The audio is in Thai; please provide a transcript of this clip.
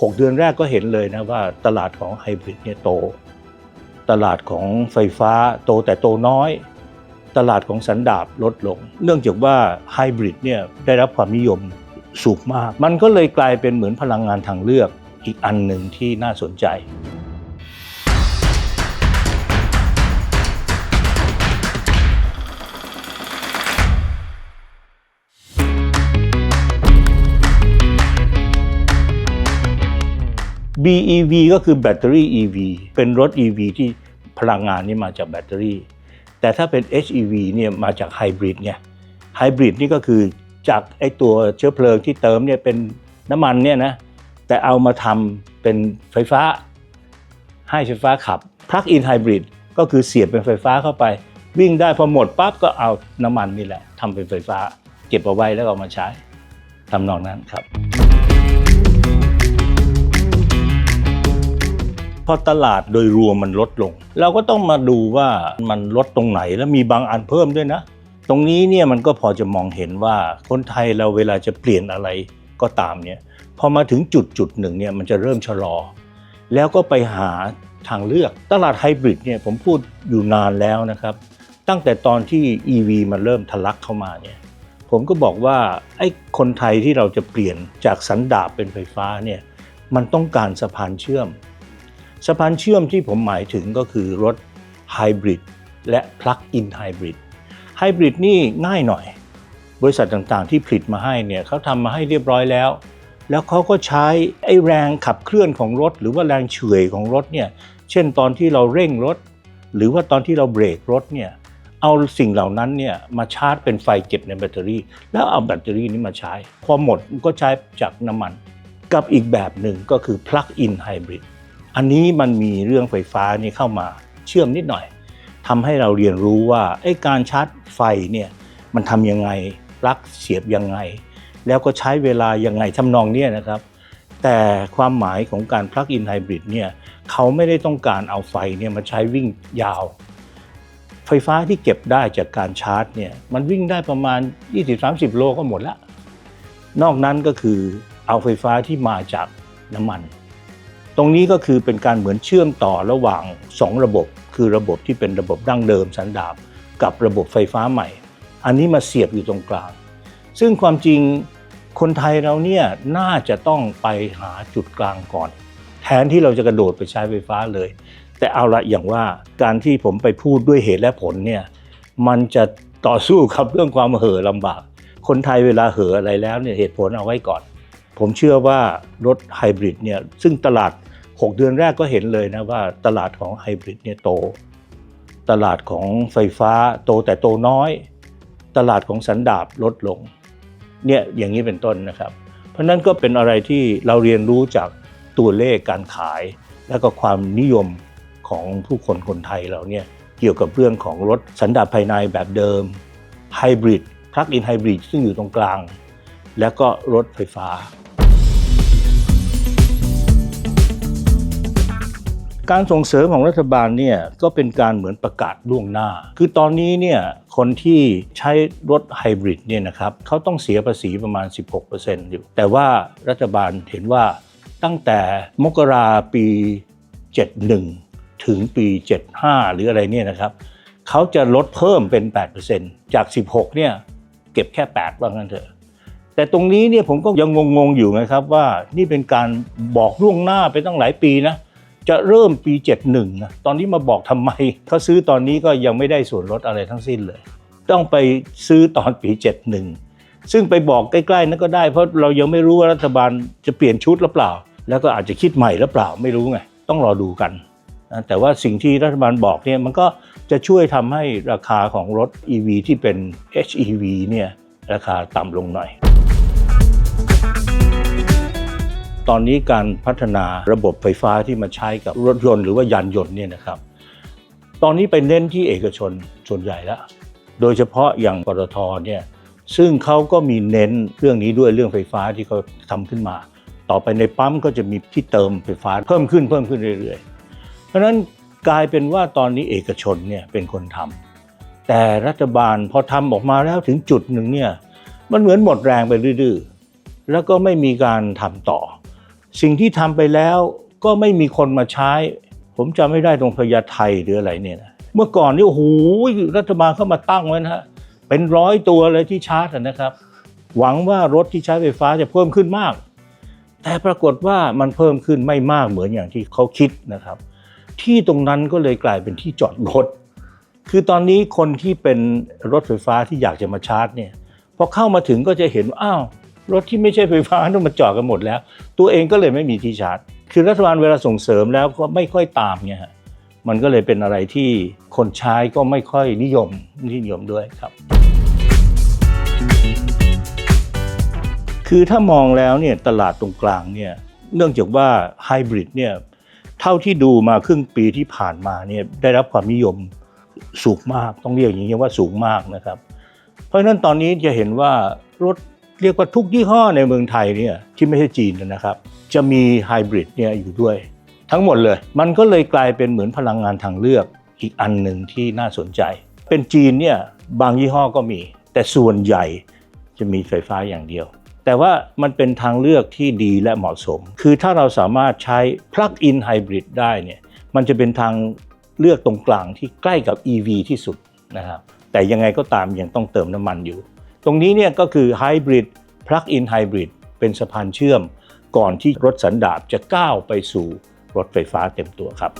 6 เดือนแรกก็เห็นเลยนะว่าตลาดของไฮบริดเนี่ยโต ตลาดของไฟฟ้าโตแต่โตน้อย ตลาดของสันดาบลดลง เนื่องจากว่าไฮบริดเนี่ยได้รับความนิยมสูงมาก มันก็เลยกลายเป็นเหมือนพลังงานทางเลือกอีกอันหนึ่งที่น่าสนใจ BEV ก็คือแบตเตอรี่ EV เป็นรถ EV ที่พลังงานนี่มาจากแบตเตอรี่ แต่ถ้าเป็น HEV เนี่ยมาจากไฮบริดไงไฮบริดนี่ก็คือจากไอตัวเชื้อเพลิงที่เติมเนี่ยเป็นน้ำมันเนี่ยนะแต่เอามาทำเป็นไฟฟ้า ให้ไฟฟ้าขับ Plug-in Hybrid ก็คือเสียบเป็นไฟฟ้าเข้าไป วิ่งได้พอหมดปั๊บก็เอาน้ำมันนี่แหละทำเป็นไฟฟ้า เก็บเอาไว้แล้วเอามาใช้ทำนองนั้นครับ อตลาดโดยรวมมันลดลง เราก็ต้องมาดูว่ามันลดตรงไหนแล้วมีบางอันเพิ่มด้วยนะ ตรงนี้เนี่ยมันก็พอจะมองเห็นว่าคนไทยเราเวลาจะเปลี่ยนอะไรก็ตามเนี่ยพอมาถึงจุดจุดหนึ่งเนี่ยมันจะเริ่มชะลอ แล้วก็ไปหาทางเลือก ตลาดไฮบริดเนี่ยผมพูดอยู่นานแล้วนะครับ ตั้งแต่ตอนที่ EV มันเริ่มทะลักเข้ามาเนี่ยผมก็บอกว่าไอ้คนไทยที่เราจะเปลี่ยนจากสันดาปเป็นไฟฟ้าเนี่ยมันต้องการสะพานเชื่อม สะพานเชื่อมที่ผมหมายถึงก็คือรถไฮบริดและ Plug-in Hybrid ไฮบริดนี่ง่ายหน่อย บริษัทต่างๆที่ผลิตมาให้เนี่ยเขาทำมาให้เรียบร้อยแล้ว แล้วเขาก็ใช้ไอ้แรงขับเคลื่อนของรถ หรือว่าแรงเฉื่อยของรถเนี่ยเช่นตอนที่เราเร่งรถ หรือว่าตอนที่เราเบรกรถเนี่ยเอาสิ่งเหล่านั้นเนี่ยมาชาร์จเป็นไฟเก็บในแบตเตอรี่ แล้วเอาแบตเตอรี่นี้มาใช้ พอหมดก็ใช้จากน้ำมัน กับอีกแบบหนึ่งก็คือ Plug-in Hybrid อันนี้มันมีเรื่องไฟฟ้านี่เข้ามาเชื่อมนิดหน่อยทำให้เราเรียนรู้ว่าไอ้การชาร์จไฟเนี่ยมันทำยังไงปลั๊กเสียบยังไง แล้วก็ใช้เวลายังไงทำนองเนี้ยนะครับ แต่ความหมายของการ Plug-in Hybrid เนี่ยเขาไม่ได้ต้องการเอาไฟเนี่ยมาใช้วิ่งยาว ไฟฟ้าที่เก็บได้จากการชาร์จเนี่ยมันวิ่งได้ประมาณ 20-30 โลก็หมดละนอกนั้นก็คือเอาไฟฟ้าที่มาจากน้ำมัน ตรงนี้ก็คือเป็นการเหมือนเชื่อมต่อระหว่าง 2 ระบบ คือระบบที่เป็นระบบดั้งเดิมสันดาบกับระบบไฟฟ้าใหม่ อันนี้มาเสียบอยู่ตรงกลาง ซึ่งความจริงคนไทยเราเนี่ยน่าจะต้องไปหาจุดกลางก่อน แทนที่เราจะกระโดดไปใช้ไฟฟ้าเลย แต่เอาละอย่างว่าการที่ผมไปพูดด้วยเหตุและผลเนี่ยมันจะต่อสู้กับเรื่องความเห่อลำบาก คนไทยเวลาเห่ออะไรแล้วเนี่ยเหตุผลเอาไว้ก่อน ผมเชื่อว่ารถไฮบริดเนี่ยซึ่งตลาด 6 เดือนแรกก็เห็นเลยนะว่าตลาดของไฮบริดเนี่ยโต ตลาดของไฟฟ้าโตแต่โตน้อย ตลาดของสันดาบลดลงเนี่ยอย่างนี้เป็นต้นนะครับ เพราะนั้นก็เป็นอะไรที่เราเรียนรู้จากตัวเลขการขาย แล้วก็ความนิยมของผู้คนคนไทยเราเนี่ยเกี่ยวกับเรื่องของรถสันดาปภายในแบบเดิมไฮบริดพลักอินไฮบริดซึ่งอยู่ตรงกลาง แล้วก็รถไฟฟ้า การส่งเสริมของรัฐบาลเนี่ยก็เป็นการเหมือนประกาศล่วงหน้า คือตอนนี้เนี่ยคนที่ใช้รถไฮบริดเนี่ยนะครับเขาต้องเสียภาษีประมาณ 16%อยู่ แต่ว่ารัฐบาลเห็นว่าตั้งแต่มกราปี 71 ถึงปี 75 หรืออะไรเนี่ยนะครับเขาจะลดเพิ่มเป็น 8%จาก 16 เนี่ยเก็บแค่ 8 ว่างั้นเถอะแต่ตรงนี้เนี่ยผมก็ยังงงๆอยู่นะครับว่านี่เป็นการบอกล่วงหน้าไปตั้งหลายปีนะ จะเริ่มปี 71นะตอนนี้มาบอกทำไมเขาซื้อตอนนี้ก็ยังไม่ได้ส่วนลดอะไรทั้งสิ้นเลย ต้องไปซื้อตอนปี 71 ซึ่งไปบอกใกล้ๆนั้นก็ได้ เพราะเรายังไม่รู้ว่ารัฐบาลจะเปลี่ยนชุดหรือเปล่า แล้วก็อาจจะคิดใหม่หรือเปล่าไม่รู้ไงต้องรอดูกันนะแต่ว่าสิ่งที่รัฐบาลบอกเนี่ยมันก็จะช่วยทำให้ราคาของรถ EV ที่เป็น HEV เนี่ยราคาต่ำลงหน่อย ตอนนี้การพัฒนาระบบไฟฟ้าที่มาใช้กับรถยนต์หรือว่ายานยนต์เนี่ยนะครับ ตอนนี้ไปเน้นที่เอกชนส่วนใหญ่แล้วโดยเฉพาะอย่างปตทเนี่ยซึ่งเขาก็มีเน้นเรื่องนี้ด้วยเรื่องไฟฟ้าที่เขาทำขึ้นมา ต่อไปในปั๊มก็จะมีที่เติมไฟฟ้าเพิ่มขึ้นเพิ่มขึ้นเรื่อยๆ เพราะนั้นกลายเป็นว่าตอนนี้เอกชนเนี่ยเป็นคนทำแต่รัฐบาลพอทำออกมาแล้วถึงจุดหนึ่งเนี่ยมันเหมือนหมดแรงไปดื้อๆแล้วก็ไม่มีการทำต่อ สิ่งที่ทำไปแล้วก็ไม่มีคนมาใช้ ผมจำไม่ได้ตรงพญาไทหรืออะไรเนี่ยนะเมื่อก่อนนี่โอ้โหรัฐบาลเข้ามาตั้งไว้นะฮะเป็นร้อยตัวเลยที่ชาร์จนะครับ หวังว่ารถที่ใช้ไฟฟ้าจะเพิ่มขึ้นมาก แต่ปรากฏว่ามันเพิ่มขึ้นไม่มากเหมือนอย่างที่เขาคิดนะครับ ที่ตรงนั้นก็เลยกลายเป็นที่จอดรถ คือตอนนี้คนที่เป็นรถไฟฟ้าที่อยากจะมาชาร์จเนี่ยพอเข้ามาถึงก็จะเห็นว่าอ้าว รถที่ไม่ใช่ไฟฟ้าต้องมาจอดกันหมดแล้ว ตัวเองก็เลยไม่มีที่ชาร์จ คือรัฐบาลเวลาส่งเสริมแล้วก็ไม่ค่อยตามไงฮะมันก็เลยเป็นอะไรที่คนใช้ก็ไม่ค่อยนิยมนิยมด้วยครับ คือถ้ามองแล้วเนี่ยตลาดตรงกลางเนี่ยเนื่องจากว่าไฮบริดเนี่ยเท่าที่ดูมาครึ่งปีที่ผ่านมาเนี่ยได้รับความนิยมสูงมากต้องเรียกอย่างนี้ว่าสูงมากนะครับ เพราะฉะนั้นตอนนี้จะเห็นว่ารถ เรียกว่าทุกยี่ห้อในเมืองไทยเนี่ยที่ไม่ใช่จีนนะครับ จะมีไฮบริดเนี่ยอยู่ด้วย ทั้งหมดเลย มันก็เลยกลายเป็นเหมือนพลังงานทางเลือกอีกอันหนึ่งที่น่าสนใจ เป็นจีนเนี่ยบางยี่ห้อก็มี แต่ส่วนใหญ่จะมีไฟฟ้าอย่างเดียว แต่ว่ามันเป็นทางเลือกที่ดีและเหมาะสม คือถ้าเราสามารถใช้ plug-in hybrid ได้เนี่ยมันจะเป็นทางเลือกตรงกลางที่ใกล้กับ EV ที่สุดนะครับแต่ยังไงก็ตามยังต้องเติมน้ำมันอยู่ ตรงนี้เนี่ยก็คือไฮบริดพลักอินไฮบริดเป็นสะพานเชื่อม ก่อนที่รถสันดาปจะก้าวไปสู่รถไฟฟ้าเต็มตัวครับ